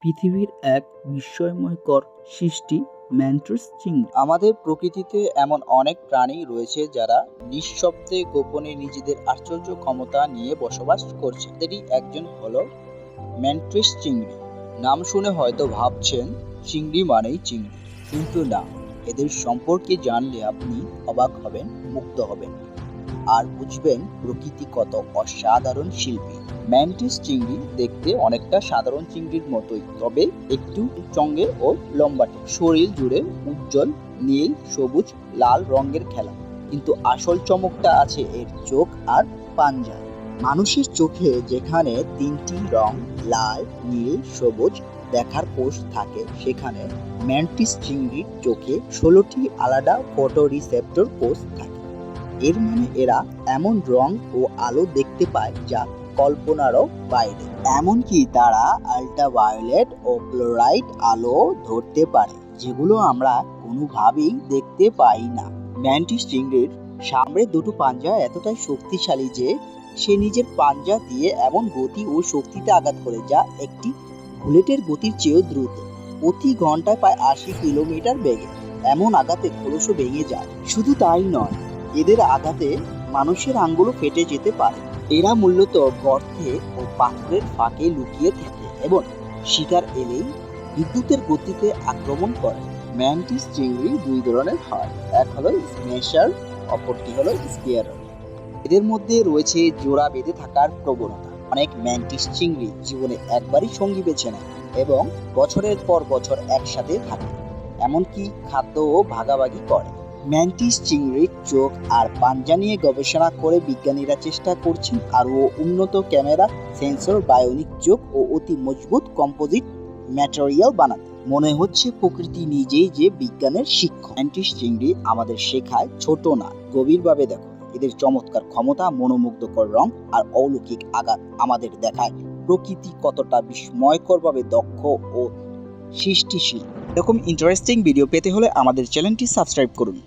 পৃথিবীর এক বিস্ময়কর সৃষ্টি, ম্যান্ট্রোস চিংড়ি। আমাদের প্রকৃতিতে এমন অনেক প্রাণী রয়েছে যারা নিঃশব্দে গোপনে নিজেদের আশ্চর্য ক্ষমতা নিয়ে বসবাস করছে। তাদেরই একজন হলো ম্যান্ট্রিস চিংড়ি। নাম শুনে হয়তো ভাবছেন, চিংড়ি মানেই চিংড়ি। কিন্তু না, এদের সম্পর্কে জানলে আপনি অবাক হবেন মুক্ত হবেন। আর বুঝবেন প্রকৃতি কত অসাধারণ শিল্পী। ম্যান্টিস চিংড়ি দেখতে অনেকটা সাধারণ চিংড়ির মতোই, তবে একটু চঙ্গে ও লম্বাটে। শরীর জুড়ে উজ্জ্বল, নীল, সবুজ, লাল রঙের খেলা। কিন্তু আসল চমকটা আছে এর চোখ আর পাঞ্জা মানুষের চোখে যেখানে তিনটি রং, লাল, নীল, সবুজ দেখার কোষ থাকে, সেখানে ম্যান্টিস চিংড়ির চোখে ষোলোটি আলাদা ফটো রিসেপ্টর কোষ থাকে। এর মানে এরা এমন রং ও আলো দেখতে পায় যা কল্পনারও বাইরে। এমনকি তারা আল্ট্রাভায়োলেট ও ক্লোরাইড আলো ধরতে পারে, যেগুলো আমরা কোনোভাবেই দেখতে পাই না। ম্যান্টিস চিংড়ির সামনের দুটো পাঞ্জা এতটাই শক্তিশালী যে সে নিজের পাঞ্জা দিয়ে এমন গতি ও শক্তিতে আঘাত করে, যা একটি বুলেটের গতির চেয়েও দ্রুত। প্রতি ঘন্টায় প্রায় আশি কিলোমিটার বেগে এমন আঘাতে খোলসও ভেঙে যায়। শুধু তাই নয়, এদের আঘাতে মানুষের আঙ্গুলও ফেটে যেতে পারে। এরা মূলত গর্তে ও পাথরের ফাঁকে লুকিয়ে থাকে এবং শিকার এলেই বিদ্যুতের গতিতে আক্রমণ করে। ম্যান্টিস চিংড়ি দুই ধরনের হয়। এক হলো স্মেশার অপরটি হলো স্পিয়ারার এদের মধ্যে রয়েছে জোড়া বেঁধে থাকার প্রবণতা। অনেক ম্যান্টিস চিংড়ি জীবনে একবারই সঙ্গী বেছে নেয় এবং বছরের পর বছর একসাথে থাকে। এমনকি খাদ্যও ভাগাভাগি করে। ম্যান্টিস চিংড়ির চোখ আর পাঞ্জা নিয়ে গবেষণা করে বিজ্ঞানীরা চেষ্টা করছেন আরও উন্নত ক্যামেরা, সেন্সর, বায়োনিক চোখ ও অতি মজবুত কম্পোজিট ম্যাটেরিয়াল বানাতে। মনে হচ্ছে প্রকৃতি নিজেই যে বিজ্ঞানের শিক্ষক। ম্যান্টিস চিংড়ি আমাদের শেখায় ছোট না, গভীরভাবে দেখো। এদের চমৎকার ক্ষমতা, মনোমুগ্ধকর রং আর অলৌকিক আঘাত আমাদের দেখায় প্রকৃতি কতটা বিস্ময়করভাবে দক্ষ ও সৃষ্টিশীল। এরকম ইন্টারেস্টিং ভিডিও পেতে হলে আমাদের চ্যানেলটি সাবস্ক্রাইব করুন।